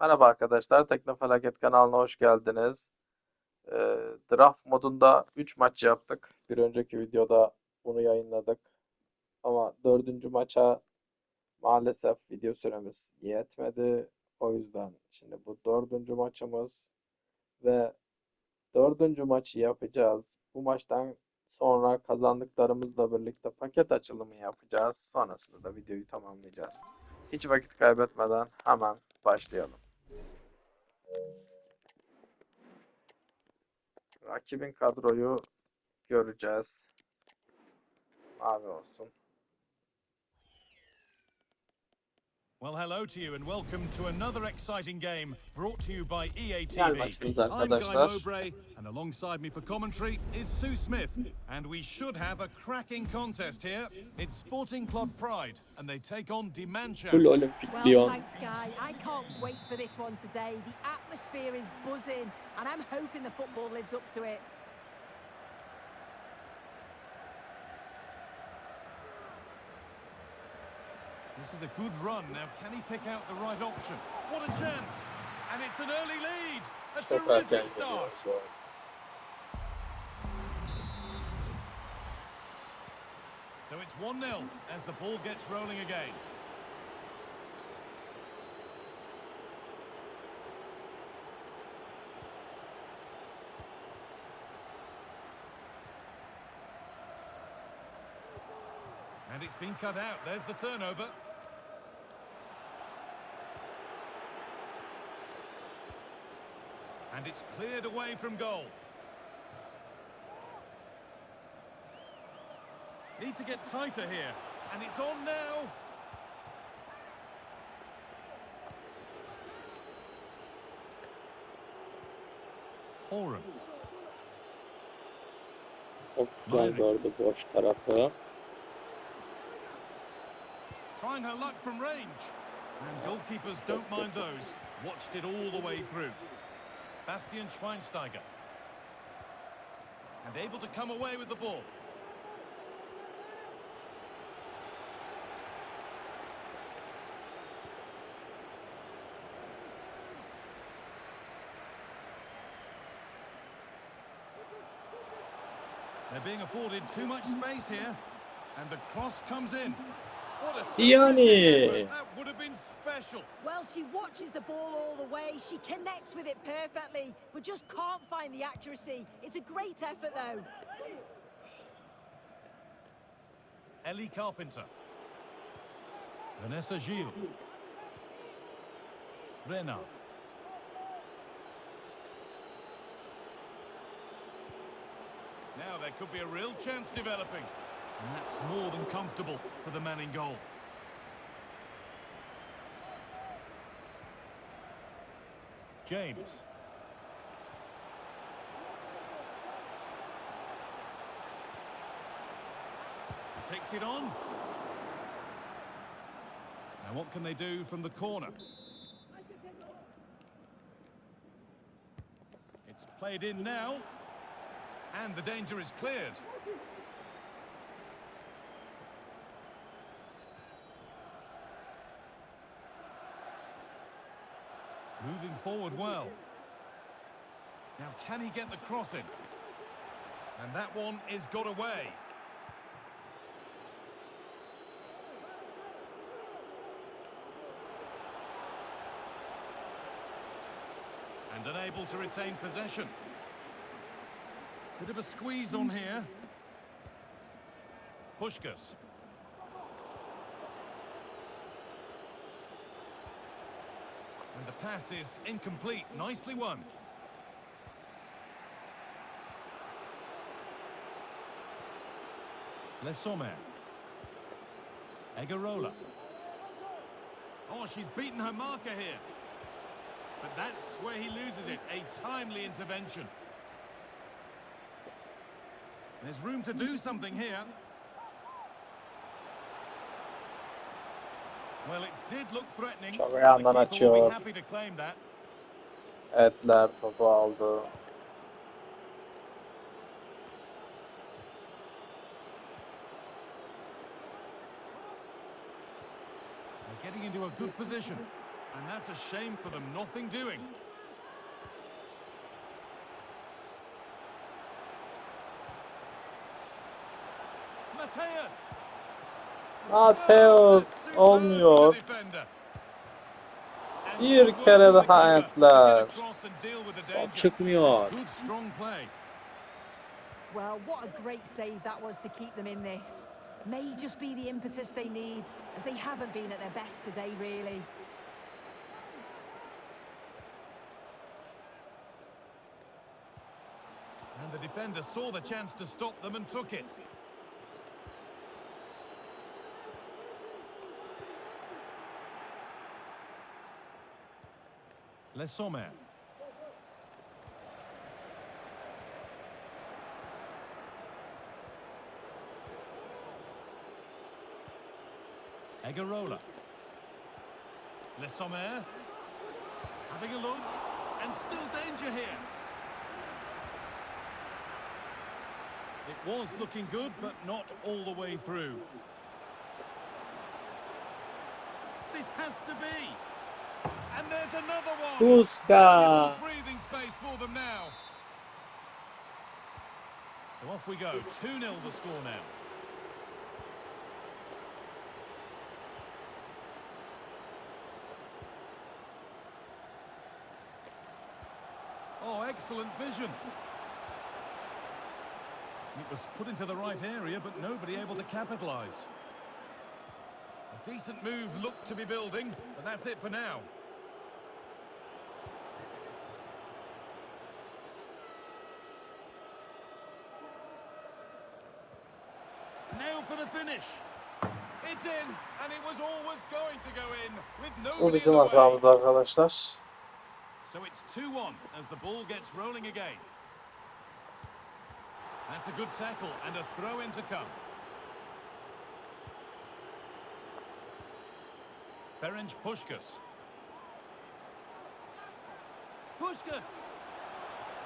Merhaba arkadaşlar, Teknofelaket kanalına hoş geldiniz. Ee, draft modunda 3 maç yaptık. Bir önceki videoda bunu yayınladık. Ama dördüncü maça maalesef video süremiz yetmedi. O yüzden şimdi bu dördüncü maçımız ve dördüncü maçı yapacağız. Bu maçtan sonra kazandıklarımızla birlikte paket açılımı yapacağız. Sonrasında da videoyu tamamlayacağız. Hiç vakit kaybetmeden hemen başlayalım. Rakibin kadroyu göreceğiz. Mavi olsun. Well, hello to you and welcome to another exciting game brought to you by EA Güzel TV. I'm Guy. Mowbray and alongside me for commentary is Sue Smith. And we should have a cracking contest here. It's Sporting Club Pride and they take on Dimanche. Full Well, thanks, Guy. I can't wait for this one today. The atmosphere is buzzing, and I'm hoping the football lives up to it. This is a good run. Now, can he pick out the right option? What a chance! And it's an early lead. A Çok terrific start. geliyoruz bu arada. So it's 1 0 as the ball gets rolling again. And it's been cut out. There's the turnover. And it's cleared away from goal. Need to get tighter here. And it's on now. Horan. Çok güzel gördü boş tarafı. Trying her luck from range. And goalkeepers don't mind those. Watched it all the way through. Bastian Schweinsteiger. And able to come away with the ball. They're being afforded too much space here. And the cross comes in. What a Yani. terrific effort. That would have been special. Well, she watches the ball all the way. She connects with it perfectly, but just can't find the accuracy. It's a great effort, though. Ellie Carpenter. Vanessa Gilles. Renard. Now there could be a real chance developing. And that's more than comfortable for the man in goal. James. Takes it on. Now what can they do from the corner? It's played in now. And the danger is cleared. Moving forward well. Now can he get the cross in? And that one is got away. And unable to retain possession. Bit of a squeeze on here. Pushkas. And the pass is incomplete. Nicely won. Les Sommer. Egarola. Oh, she's beaten her marker here. But that's where he loses it. A timely intervention. There's room to do something here. Well, it did look threatening. Çok but ayağından the keeper will açıyor. be happy to claim that. Etler topu aldı. They're getting into a good position. And that's a shame for them. Nothing doing. Mateus. Mateus olmuyor. Bir kere daha entler. Top çıkmıyor. Good strong play. Well, what a great save that was to keep them in this. May just be the impetus they need, as they haven't been at their best today, really. And the defender saw the chance to stop them and took it. Les Sommer. Egarola. Les Sommer. Having a look. And still danger here. It was looking good, but not all the way through. This has to be. And there's another one. Puska. Breathing space for them now. So off we go. 2-0 the score now. Oh, excellent vision. It was put into the right area, but nobody able to capitalise. A decent move looked to be building, but that's it for now. Now for the finish. It's in, and it was always going to go in with nobody Bu in bizim hatamız arkadaşlar. So it's 2-1 as the ball gets rolling again. That's a good tackle and a throw in to come. Ferenc Puskas. Puskas!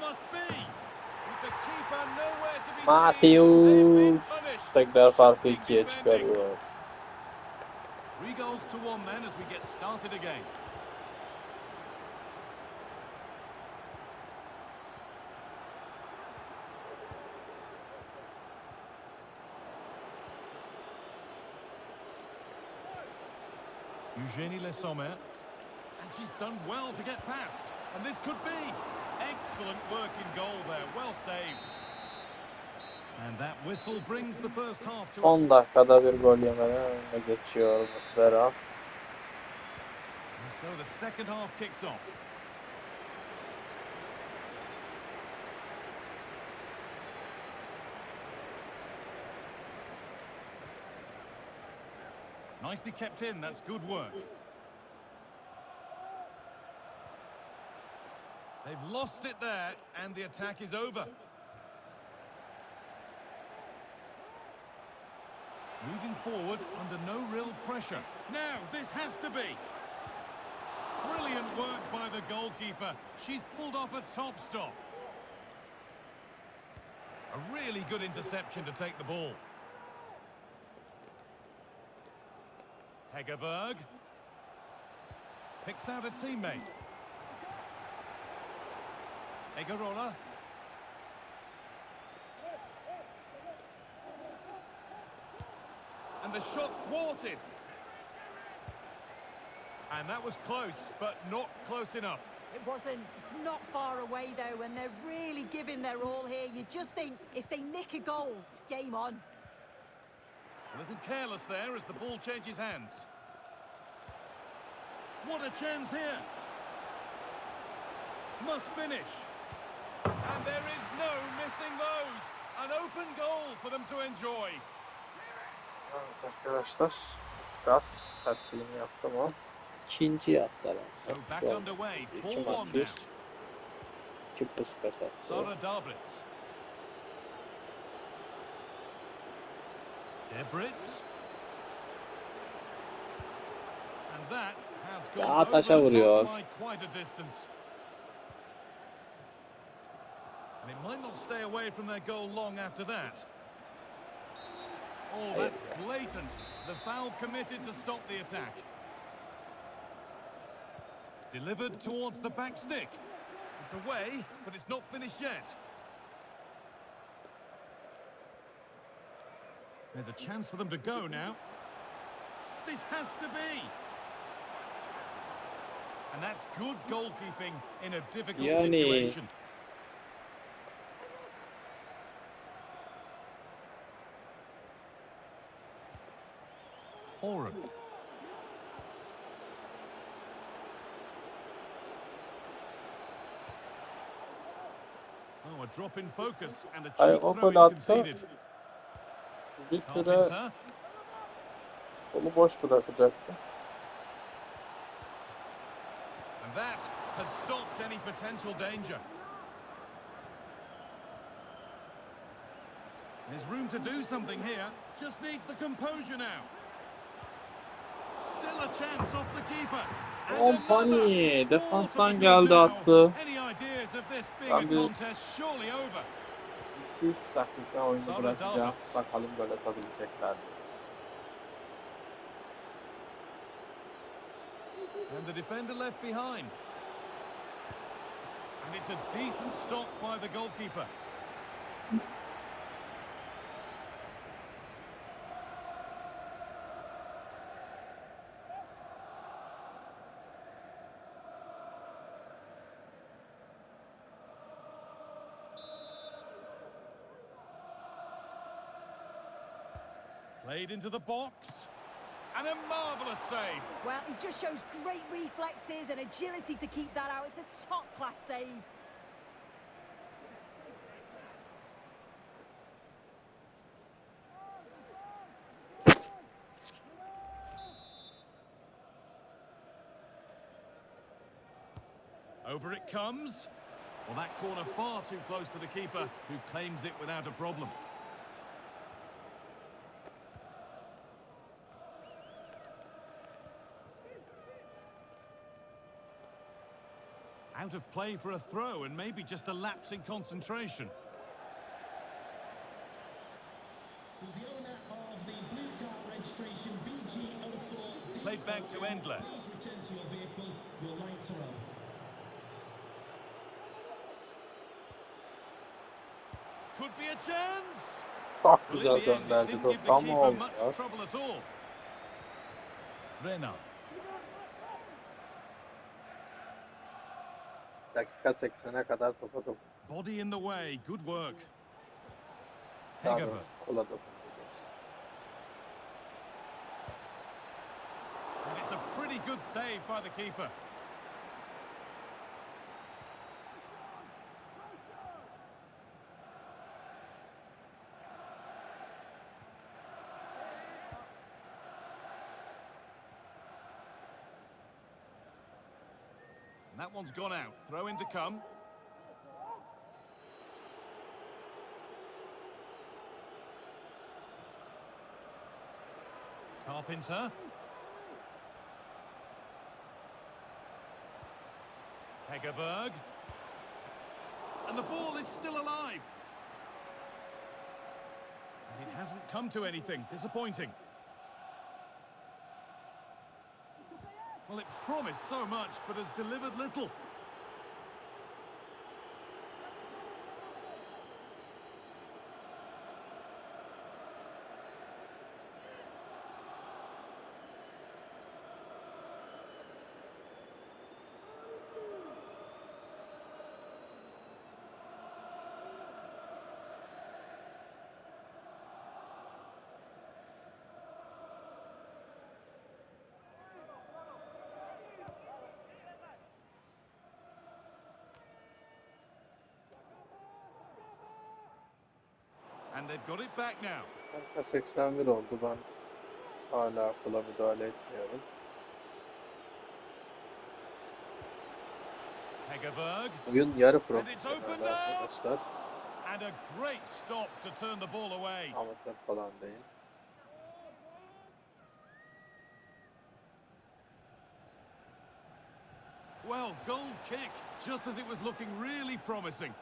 Must be! With the keeper nowhere to be seen. They've been Mateus punished. tekrar farkı ikiye çıkarıyor. Three goals to one then as we get started again. Eugénie Le Sommer. And she's done well to get past. And this could be. Excellent work in goal there. Well saved. And that whistle brings the first half to Son dakikada bir gol yemeden geçiyor Muslera. So the second half kicks off. Nicely kept in, that's good work. They've lost it there, and the attack is over. Moving forward under no real pressure. Now, this has to be. Brilliant work by the goalkeeper. She's pulled off a top stop. A really good interception to take the ball. Hegerberg. Picks out a teammate. Egarola. And the shot thwarted. And that was close, but not close enough. It wasn't. It's not far away, though, and they're really giving their all here. You just think if they nick a goal, it's game on. A little careless there as the ball changes hands. What a chance here. Must finish. And there is no missing those. An open goal for them to enjoy. Evet arkadaşlar. Puskas hat-trick'ini yaptı mı? İkinci yaptılar. So back underway. İki 4-1 maç now. üst. İki puskas attı. Sara Darblitz. Debritz. And that has gone Ya over taşa vuruyor. And it might not stay away from their goal long after that. Oh, that's oh. blatant. The foul committed to stop the attack. Delivered towards the back stick. It's away, but it's not finished yet. There's a chance for them to go now. This has to be. And that's good goalkeeping in a difficult Yani. situation. Oren. Oh, a drop in focus and a Ay, cheap o throw gol attı. conceded. Bir süre Carpenter. boş bırakacaktı. And that has stopped any potential danger. There's room to do something here. Just needs the composure now. Still a chance off the keeper. And Kompany another. defanstan More to be geldi good now. attı. Any ideas of this being Ben a bir- contest surely over? 2-3 dakika oyunu Sonra bırakacağım. Dalmas. Bakalım gol atabilecekler mi? And the defender left behind. And it's a decent stop by the goalkeeper. Played into the box. And a marvellous save. Well, he just shows great reflexes and agility to keep that out. It's a top-class save. Over it comes. Well, that corner far too close to the keeper, who claims it without a problem. Out of play for a throw and maybe just a lapse in concentration. With the owner of the blue car registration BG04 Played back to Endler. Please return to your vehicle. Your lights are on. Could be a chance. Çok Well, güzel in the end, it gönderdi. didn't Top give the Dakika 80'e kadar topa top. Body in the way. Good work. Daha doğrusu kola dokunacağız. And it's a pretty good save by the keeper. That one's gone out. Throw in to come. Carpenter. Hegerberg. And the ball is still alive. And it hasn't come to anything. Disappointing. Well, it promised so much, but has delivered little. They've got it back now. Dakika 81 oldu. Ben hala kola müdahale etmiyorum. Hegerberg. Oyun yarı And it's opened profesyonel arkadaşlar. And a great stop to turn the ball away. Amatör falan değil. Well, goal kick, just as it was looking really promising.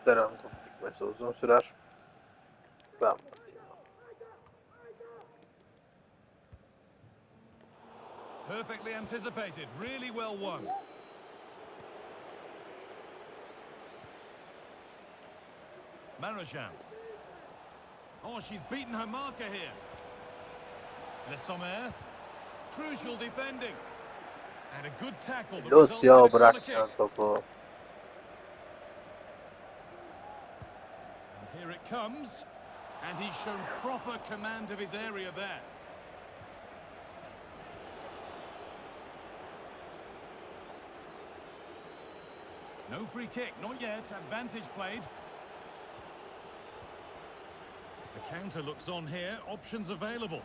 Muhterem top dikmesi uzun sürer. Ben basayım. Perfectly anticipated, really well won. Marachand. Oh, she's beaten her marker here. Le Sommer. Crucial defending. And a good tackle. that results in Lucio a corner bırakmıyor topu. And here it comes. And he's shown proper command of his area there. No free kick, not yet. Advantage played. The counter looks on here. Options available.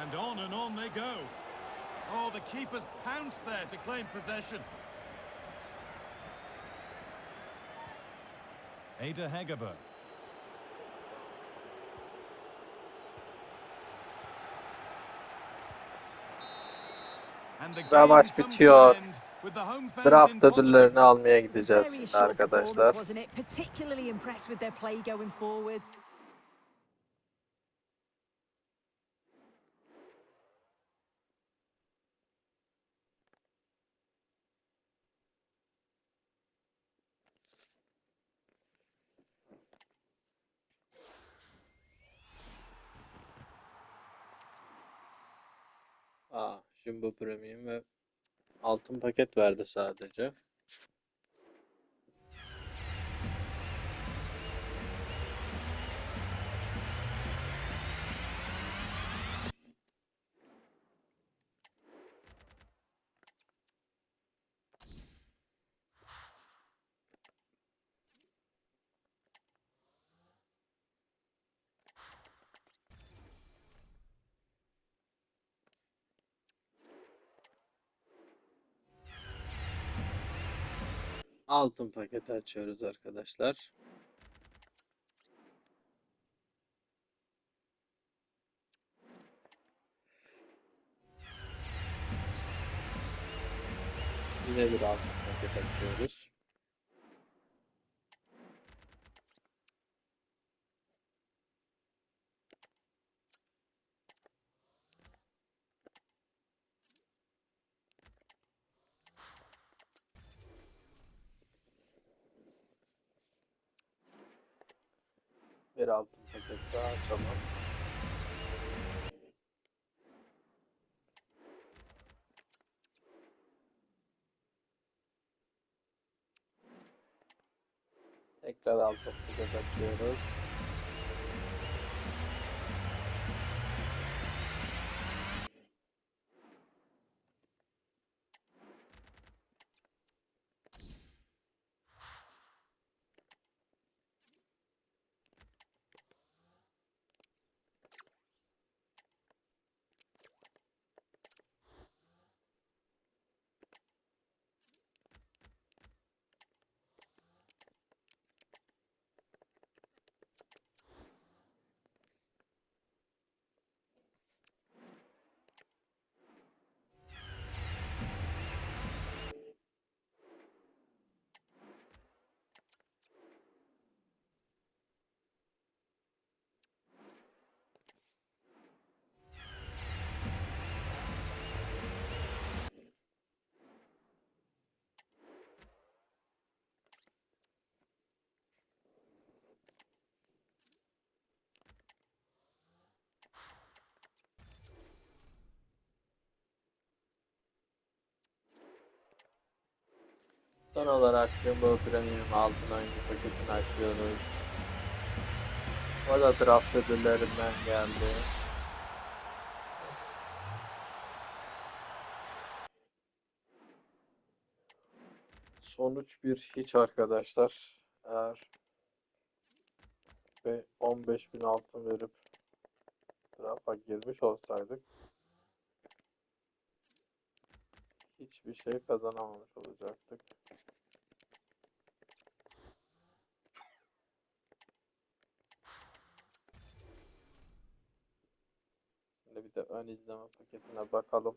And on and on they go. Oh, the keeper's pounced there to claim possession. Ada Hegerberg. Savaş bitiyor. Draft ödüllerini almaya gideceğiz arkadaşlar. Jumbo Premium ve altın paket verdi sadece. Altın paketi açıyoruz arkadaşlar. Yine bir altın paket açıyoruz. Daha tamam. Tekrar alt açıyoruz. Son olarak Jumbo Premium altın oyuncu paketini açıyoruz. O da draft ödüllerinden geldi. Sonuç bir hiç arkadaşlar. Eğer ve 15.000 altın verip draft'a girmiş olsaydık hiçbir şey kazanamamış olacaktık. Şimdi bir de ön izleme paketine bakalım.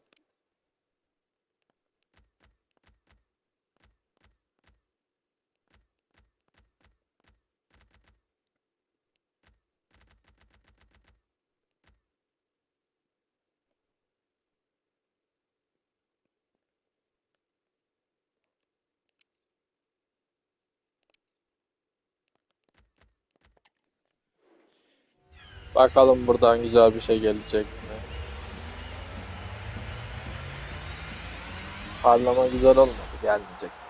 Bakalım buradan güzel bir şey gelecek mi? Parlama güzel olmadı. Gelmeyecek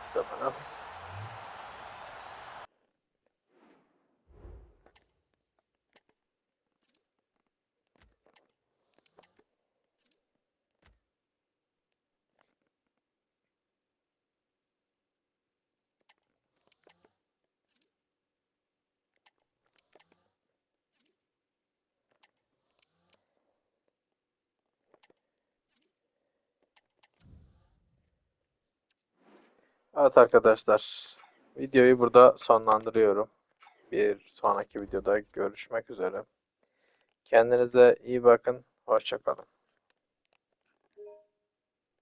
Evet arkadaşlar. Videoyu burada sonlandırıyorum. Bir sonraki videoda görüşmek üzere. Kendinize iyi bakın. Hoşça kalın.